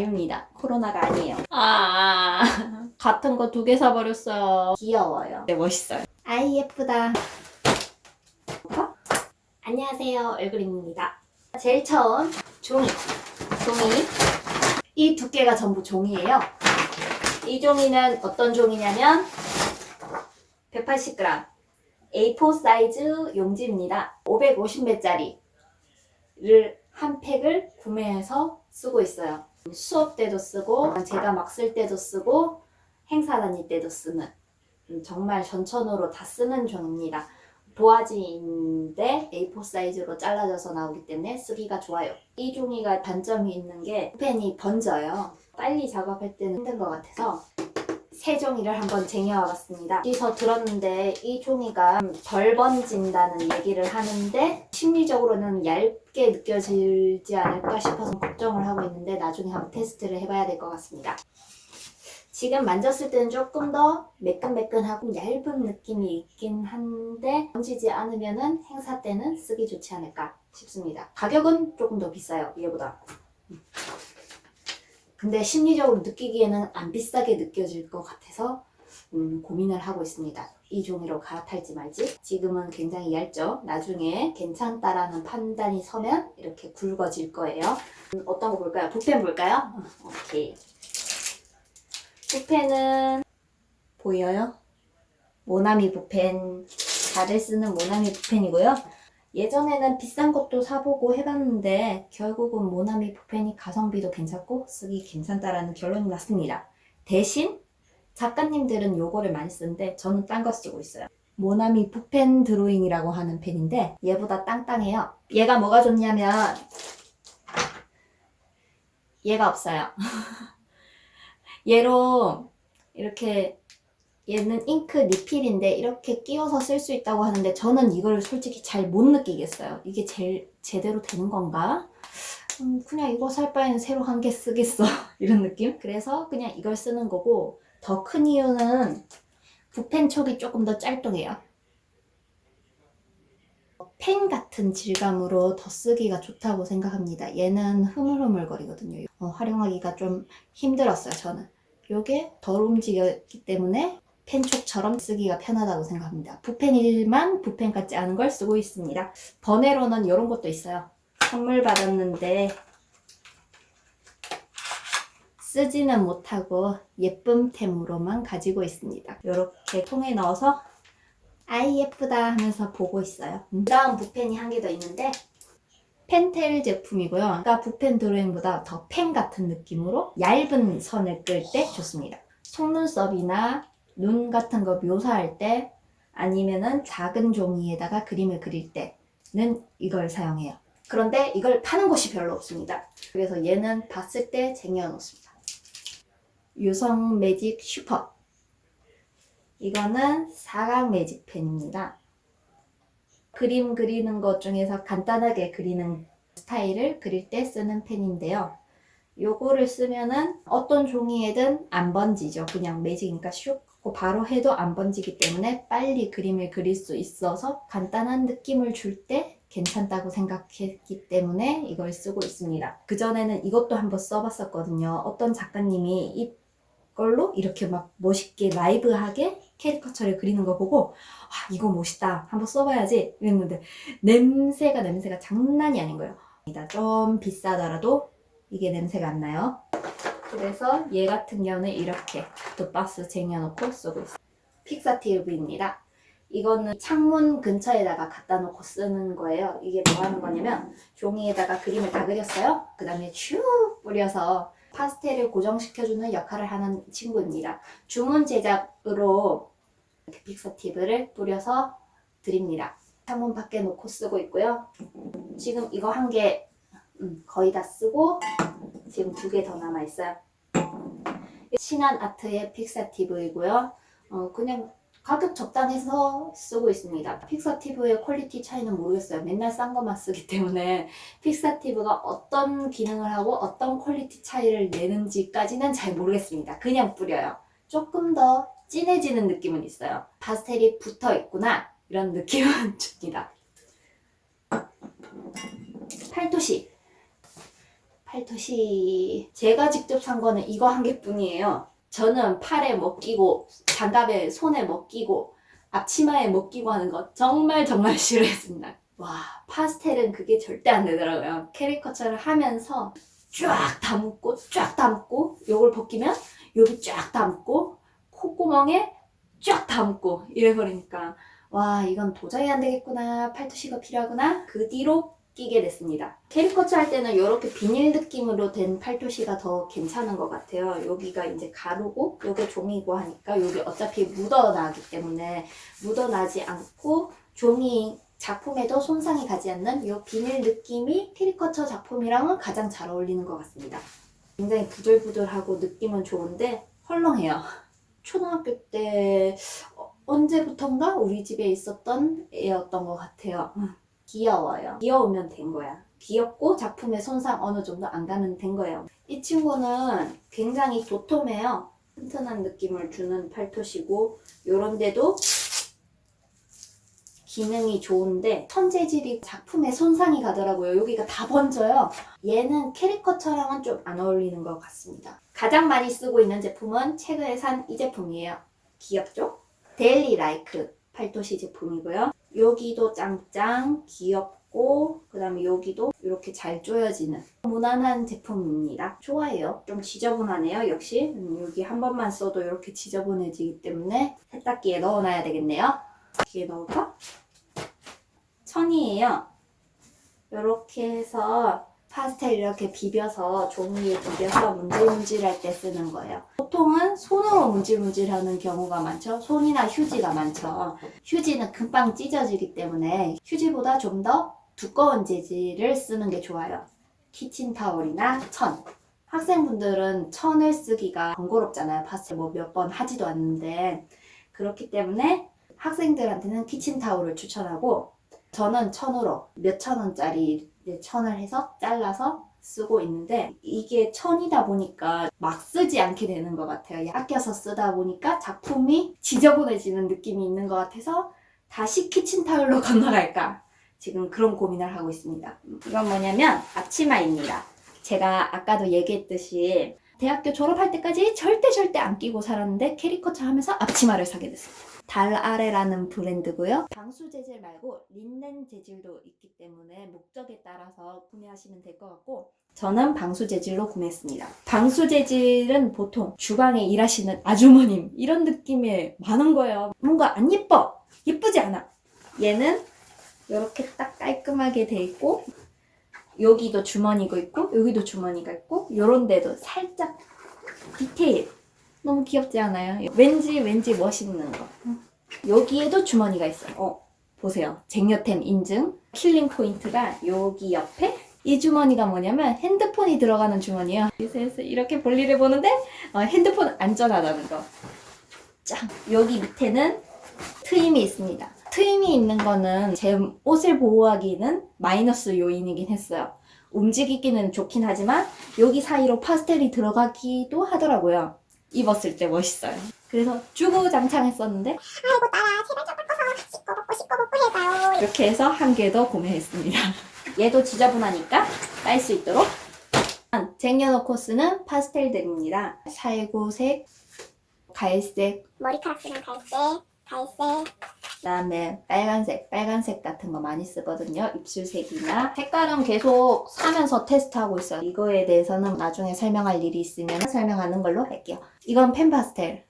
아닙니다. 코로나가 아니에요. 아, 같은 거 두 개 사버렸어요. 귀여워요. 네, 멋있어요. 아이, 예쁘다. 어? 안녕하세요. 얼그림입니다. 제일 처음, 종이. 종이. 이 두께가 전부 종이에요. 이 종이는 어떤 종이냐면, 180g. A4 사이즈 용지입니다. 550매짜리를 한 팩을 구매해서 쓰고 있어요. 수업 때도 쓰고 제가 막 쓸 때도 쓰고 행사 다닐 때도 쓰는 음, 정말 전천후로 다 쓰는 종입니다. 도화지인데 A4 사이즈로 잘라져서 나오기 때문에 쓰기가 좋아요. 이 종이가 단점이 있는 게 펜이 번져요. 빨리 작업할 때는 힘든 것 같아서 새 종이를 한번 쟁여와 봤습니다. 어디서 들었는데 이 종이가 덜 번진다는 얘기를 하는데 심리적으로는 얇게 느껴지지 않을까 싶어서 걱정을 하고 있는데 나중에 한번 테스트를 해봐야 될 것 같습니다. 지금 만졌을 때는 조금 더 매끈매끈하고 얇은 느낌이 있긴 한데 번지지 않으면은 행사 때는 쓰기 좋지 않을까 싶습니다. 가격은 조금 더 비싸요 얘보다. 근데 심리적으로 느끼기에는 안 비싸게 느껴질 것 같아서 음, 고민을 하고 있습니다. 이 종이로 갈아탈지 말지. 지금은 굉장히 얇죠. 나중에 괜찮다라는 판단이 서면 이렇게 굵어질 거예요. 음, 어떤 거 볼까요? 붓펜 볼까요? 음, 오케이. 붓펜은 보여요? 모나미 붓펜 다들 쓰는 모나미 붓펜이고요. 예전에는 비싼 것도 사보고 해봤는데 결국은 모나미 붓펜이 가성비도 괜찮고 쓰기 괜찮다라는 결론이 났습니다. 대신 작가님들은 요거를 많이 쓰는데 저는 딴 거 쓰고 있어요. 모나미 붓펜 드로잉이라고 하는 펜인데 얘보다 땅땅해요. 얘가 뭐가 좋냐면 얘가 없어요. 얘로 이렇게 얘는 잉크 리필인데 이렇게 끼워서 쓸 수 있다고 하는데 저는 이걸 솔직히 잘 못 느끼겠어요. 이게 제일 제대로 되는 건가? 음, 그냥 이거 살 바에는 새로 한 개 쓰겠어. 이런 느낌? 그래서 그냥 이걸 쓰는 거고 더 큰 이유는 붓펜 촉이 조금 더 짤뚱해요. 펜 같은 질감으로 더 쓰기가 좋다고 생각합니다. 얘는 흐물흐물거리거든요. 어, 활용하기가 좀 힘들었어요, 저는. 요게 덜 움직였기 때문에 펜촉처럼 쓰기가 편하다고 생각합니다. 붓펜이지만 붓펜 같지 않은 걸 쓰고 있습니다. 번외로는 이런 것도 있어요. 선물 받았는데 쓰지는 못하고 예쁨템으로만 가지고 있습니다. 이렇게 통에 넣어서 아이 예쁘다 하면서 보고 있어요. 그 다음 붓펜이 한 개 더 있는데 펜텔 제품이고요. 아까 붓펜 드로잉보다 더 펜 같은 느낌으로 얇은 선을 끌 때 좋습니다. 속눈썹이나 눈 같은 거 묘사할 때 아니면은 작은 종이에다가 그림을 그릴 때는 이걸 사용해요. 그런데 이걸 파는 곳이 별로 없습니다. 그래서 얘는 봤을 때 쟁여놓습니다. 유성 매직 슈퍼. 이거는 사각 매직 펜입니다. 그림 그리는 것 중에서 간단하게 그리는 스타일을 그릴 때 쓰는 펜인데요. 요거를 쓰면은 어떤 종이에든 안 번지죠. 그냥 매직이니까 슉 바로 해도 안 번지기 때문에 빨리 그림을 그릴 수 있어서 간단한 느낌을 줄 때 괜찮다고 생각했기 때문에 이걸 쓰고 있습니다. 그전에는 이것도 한번 써봤었거든요. 어떤 작가님이 이걸로 이렇게 막 멋있게 라이브하게 캐리커처를 그리는 거 보고 아 이거 멋있다 한번 써봐야지 이랬는데 냄새가 냄새가 장난이 아닌 거예요. 좀 비싸더라도 이게 냄새가 안 나요. 그래서 얘 같은 경우는 이렇게 돗박스 쟁여놓고 쓰고 있어요. 픽사티브입니다. 이거는 창문 근처에다가 갖다 놓고 쓰는 거예요. 이게 뭐 하는 거냐면 종이에다가 그림을 다 그렸어요. 그 다음에 쭉 뿌려서 파스텔을 고정시켜주는 역할을 하는 친구입니다. 주문 제작으로 이렇게 픽사티브를 뿌려서 드립니다. 창문 밖에 놓고 쓰고 있고요. 지금 이거 한개 음, 거의 다 쓰고 지금 두 개 더 남아 있어요. 신한 아트의 픽사티브이고요. 어, 그냥 가격 적당해서 쓰고 있습니다. 픽사티브의 퀄리티 차이는 모르겠어요. 맨날 싼 것만 쓰기 때문에 픽사티브가 어떤 기능을 하고 어떤 퀄리티 차이를 내는지까지는 잘 모르겠습니다. 그냥 뿌려요. 조금 더 진해지는 느낌은 있어요. 파스텔이 붙어 있구나 이런 느낌은 줍니다. 팔토시 팔토시 제가 직접 산 거는 이거 한 개뿐이에요. 저는 팔에 못 끼고 장갑에 손에 못 끼고 앞치마에 못 끼고 하는 거 정말 정말 싫어했습니다. 와 파스텔은 그게 절대 안 되더라고요. 캐리커처를 하면서 쫙 담고 쫙 담고 요걸 벗기면 여기 쫙 담고 콧구멍에 쫙 담고 이래버리니까 와 이건 도저히 안 되겠구나 팔토시가 필요하구나 그 뒤로 끼게 됐습니다. 캐리커처 할 때는 이렇게 비닐 느낌으로 된 팔토시가 더 괜찮은 것 같아요. 여기가 이제 가루고 요게 종이고 하니까 여기 어차피 묻어나기 때문에 묻어나지 않고 종이 작품에도 손상이 가지 않는 이 비닐 느낌이 캐리커처 작품이랑은 가장 잘 어울리는 것 같습니다. 굉장히 부들부들하고 느낌은 좋은데 헐렁해요. 초등학교 때 어, 언제부턴가 우리 집에 있었던 애였던 것 같아요. 음, 귀여워요. 귀여우면 된 거야. 귀엽고 작품에 손상 어느 정도 안 가면 된 거예요. 이 친구는 굉장히 도톰해요. 튼튼한 느낌을 주는 팔토시고 요런 데도 기능이 좋은데 천 재질이 작품에 손상이 가더라고요. 여기가 다 번져요. 얘는 캐리커처랑은 좀 안 어울리는 것 같습니다. 가장 많이 쓰고 있는 제품은 최근에 산 이 제품이에요. 귀엽죠? 데일리 라이크 팔토시 제품이고요. 여기도 짱짱 귀엽고 그 다음에 여기도 이렇게 잘 조여지는 무난한 제품입니다. 좋아해요. 좀 지저분하네요. 역시 음, 여기 한 번만 써도 이렇게 지저분해지기 때문에 세탁기에 넣어놔야 되겠네요. 기에 넣을까? 천이에요. 이렇게 해서 파스텔 이렇게 비벼서 종이에 비벼서 문질문질할 때 쓰는 거예요. 보통은 손으로 문질문질하는 경우가 많죠. 손이나 휴지가 많죠. 휴지는 금방 찢어지기 때문에 휴지보다 좀 더 두꺼운 재질을 쓰는 게 좋아요. 키친타올이나 천. 학생분들은 천을 쓰기가 번거롭잖아요. 파스텔 뭐 몇 번 하지도 않는데. 그렇기 때문에 학생들한테는 키친타올을 추천하고 저는 천으로 몇 천 원짜리 천을 해서 잘라서 쓰고 있는데 이게 천이다 보니까 막 쓰지 않게 되는 것 같아요. 아껴서 쓰다 보니까 작품이 지저분해지는 느낌이 있는 것 같아서 다시 키친타올로 건너갈까 지금 그런 고민을 하고 있습니다. 이건 뭐냐면 앞치마입니다. 제가 아까도 얘기했듯이 대학교 졸업할 때까지 절대 절대 안 끼고 살았는데 캐리커처 하면서 앞치마를 사게 됐어요. 달아래라는 브랜드고요. 방수 재질 말고 린넨 재질도 있기 때문에 목적에 따라서 구매하시면 될 것 같고 저는 방수 재질로 구매했습니다. 방수 재질은 보통 주방에 일하시는 아주머님 이런 느낌이 많은 거예요. 뭔가 안 예뻐. 예쁘지 않아. 얘는 이렇게 딱 깔끔하게 돼 있고 여기도 주머니가 있고 여기도 주머니가 있고 요런 데도 살짝 디테일 너무 귀엽지 않아요? 왠지 왠지 멋있는 거. 여기에도 주머니가 있어요. 어, 보세요. 쟁여템 인증. 킬링 포인트가 여기 옆에 이 주머니가 뭐냐면 핸드폰이 들어가는 주머니예요. 그래서 이렇게 볼일을 보는데 어, 핸드폰 안전하다는 거. 짱! 여기 밑에는 트임이 있습니다. 트임이 있는 거는 제 옷을 보호하기는 마이너스 요인이긴 했어요. 움직이기는 좋긴 하지만 여기 사이로 파스텔이 들어가기도 하더라고요. 입었을 때 멋있어요. 그래서 주구장창했었는데 아이고 딸아 제발 좀 바꿔서 씻고 먹고 씻고 먹고 해봐요 이렇게 해서 한 개 더 구매했습니다. 얘도 지저분하니까 빨수 있도록 쟁여놓고 쓰는 파스텔들입니다. 살구색, 갈색, 머리카락 쓰는 갈색 갈색 그다음에 빨간색, 빨간색 같은 거 많이 쓰거든요. 입술색이나 색깔은 계속 사면서 테스트하고 있어요. 이거에 대해서는 나중에 설명할 일이 있으면 설명하는 걸로 할게요. 이건 펜 파스텔.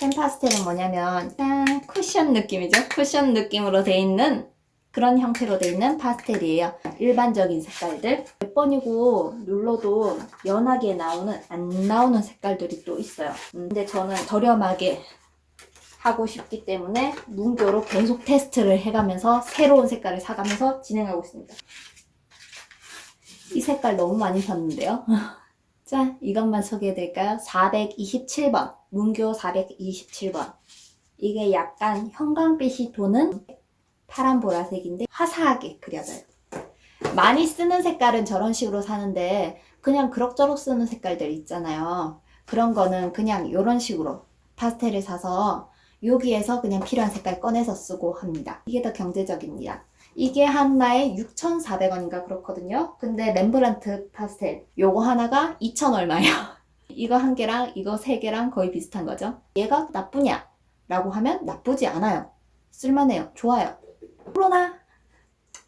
펜 파스텔은 뭐냐면 짠 쿠션 느낌이죠. 쿠션 느낌으로 돼 있는 그런 형태로 돼 있는 파스텔이에요. 일반적인 색깔들 몇 번이고 눌러도 연하게 나오는 안 나오는 색깔들이 또 있어요. 음, 근데 저는 저렴하게 하고 싶기 때문에 문교로 계속 테스트를 해가면서 새로운 색깔을 사가면서 진행하고 있습니다. 이 색깔 너무 많이 샀는데요. 자, 이것만 소개해드릴까요? 427번. 문교 427번. 이게 약간 형광빛이 도는 파란 보라색인데 화사하게 그려져요. 많이 쓰는 색깔은 저런 식으로 사는데 그냥 그럭저럭 쓰는 색깔들 있잖아요. 그런 거는 그냥 이런 식으로 파스텔을 사서 여기에서 그냥 필요한 색깔 꺼내서 쓰고 합니다. 이게 더 경제적입니다. 이게 하나에 6,400원인가 그렇거든요. 근데 렘브란트 파스텔 요거 하나가 2,000 얼마예요. 이거 한 개랑 이거 세 개랑 거의 비슷한 거죠. 얘가 나쁘냐? 라고 하면 나쁘지 않아요. 쓸만해요. 좋아요. 코로나?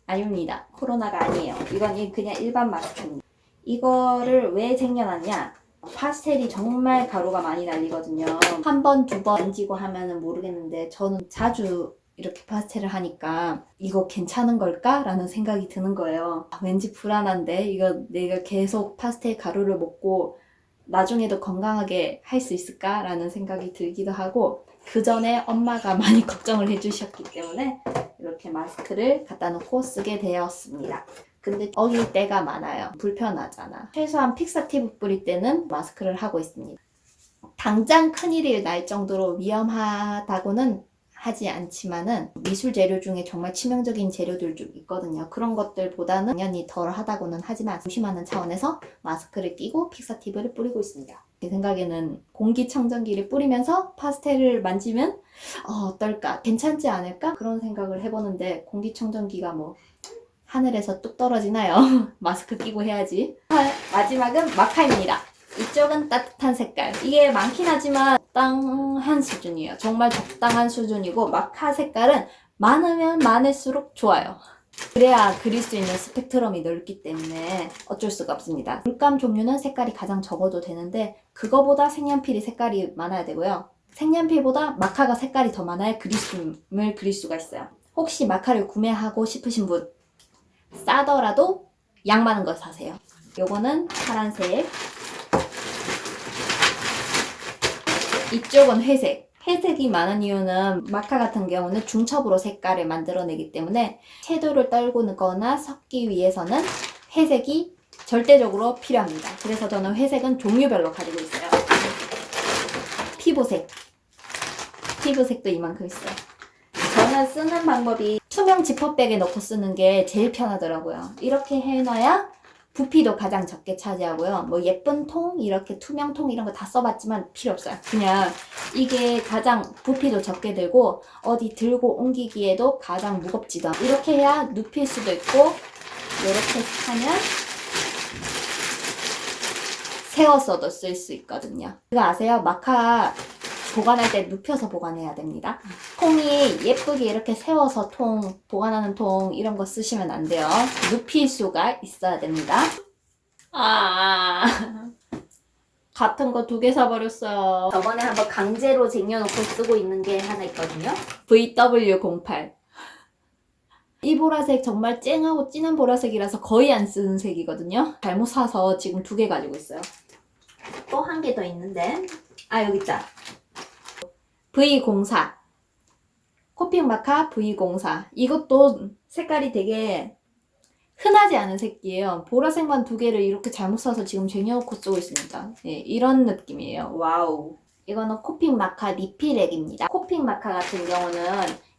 아닙니다. 코로나가 아니에요. 이건 이- 그냥 일반 마스크입니다. 이거를 왜 쟁여놨냐? 파스텔이 정말 가루가 많이 날리거든요. 한 번, 두 번 만지고 하면은 모르겠는데 저는 자주 이렇게 파스텔을 하니까 이거 괜찮은 걸까? 라는 생각이 드는 거예요. 아, 왠지 불안한데 이거 내가 계속 파스텔 가루를 먹고 나중에도 건강하게 할 수 있을까? 라는 생각이 들기도 하고 그 전에 엄마가 많이 걱정을 해주셨기 때문에 이렇게 마스크를 갖다 놓고 쓰게 되었습니다. 근데 어릴 때가 많아요. 불편하잖아. 최소한 픽사티브 뿌릴 때는 마스크를 하고 있습니다. 당장 큰일이 날 정도로 위험하다고는 하지 않지만은 미술 재료 중에 정말 치명적인 재료들 좀 있거든요. 그런 것들보다는 당연히 덜 하다고는 하지만 조심하는 차원에서 마스크를 끼고 픽사티브를 뿌리고 있습니다. 제 생각에는 공기청정기를 뿌리면서 파스텔을 만지면 어, 어떨까? 괜찮지 않을까? 그런 생각을 해보는데 공기청정기가 뭐 하늘에서 뚝 떨어지나요? 마스크 끼고 해야지. 아, 마지막은 마카입니다. 이쪽은 따뜻한 색깔. 이게 많긴 하지만 적당한 수준이에요. 정말 적당한 수준이고 마카 색깔은 많으면 많을수록 좋아요. 그래야 그릴 수 있는 스펙트럼이 넓기 때문에 어쩔 수가 없습니다. 물감 종류는 색깔이 가장 적어도 되는데 그거보다 색연필이 색깔이 많아야 되고요. 색연필보다 마카가 색깔이 더 많아야 그리움을 그릴 수가 있어요. 혹시 마카를 구매하고 싶으신 분 싸더라도 양 많은 걸 사세요. 요거는 파란색. 이쪽은 회색. 회색이 많은 이유는 마카 같은 경우는 중첩으로 색깔을 만들어내기 때문에 채도를 떨구거나 섞기 위해서는 회색이 절대적으로 필요합니다. 그래서 저는 회색은 종류별로 가지고 있어요. 피부색. 피부색도 이만큼 있어요. 저는 쓰는 방법이 투명 지퍼백에 넣고 쓰는 게 제일 편하더라고요. 이렇게 해놔야 부피도 가장 적게 차지하고요. 뭐 예쁜 통, 이렇게 투명 통 이런 거 다 써봤지만 필요 없어요. 그냥 이게 가장 부피도 적게 들고 어디 들고 옮기기에도 가장 무겁지도 않고 이렇게 해야 눕힐 수도 있고 이렇게 하면 세워서도 쓸 수 있거든요. 그거 아세요? 마카 보관할 때 눕혀서 보관해야 됩니다. 통이 예쁘게 이렇게 세워서 통, 보관하는 통 이런 거 쓰시면 안 돼요. 눕힐 수가 있어야 됩니다. 아. 같은 거 두 개 사버렸어요. 저번에 한번 강제로 쟁여놓고 쓰고 있는 게 하나 있거든요. VW08. 이 보라색 정말 쨍하고 진한 보라색이라서 거의 안 쓰는 색이거든요. 잘못 사서 지금 두 개 가지고 있어요. 또 한 개 더 있는데. 아, 여기 있다. V04. 코핑 마카 V04. 이것도 색깔이 되게 흔하지 않은 색이에요. 보라색만 두 개를 이렇게 잘못 사서 지금 쟁여놓고 쓰고 있습니다. 예, 이런 느낌이에요. 와우. 이거는 코핑 마카 리필액입니다. 코핑 마카 같은 경우는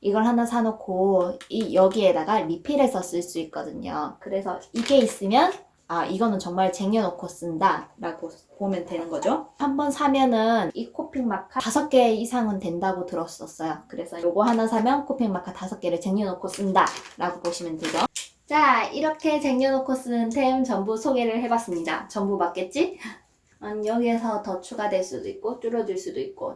이걸 하나 사놓고 이 여기에다가 리필해서 쓸 수 있거든요. 그래서 이게 있으면 아 이거는 정말 쟁여놓고 쓴다 라고 보면 되는 거죠. 한번 사면은 이 코핑 마카 다섯 개 이상은 된다고 들었었어요. 그래서 요거 하나 사면 코핑 마카 다섯 개를 쟁여놓고 쓴다 라고 보시면 되죠. 자, 이렇게 쟁여놓고 쓰는 템 전부 소개를 해봤습니다. 전부 맞겠지? 음, 여기에서 더 추가될 수도 있고 줄어들 수도 있고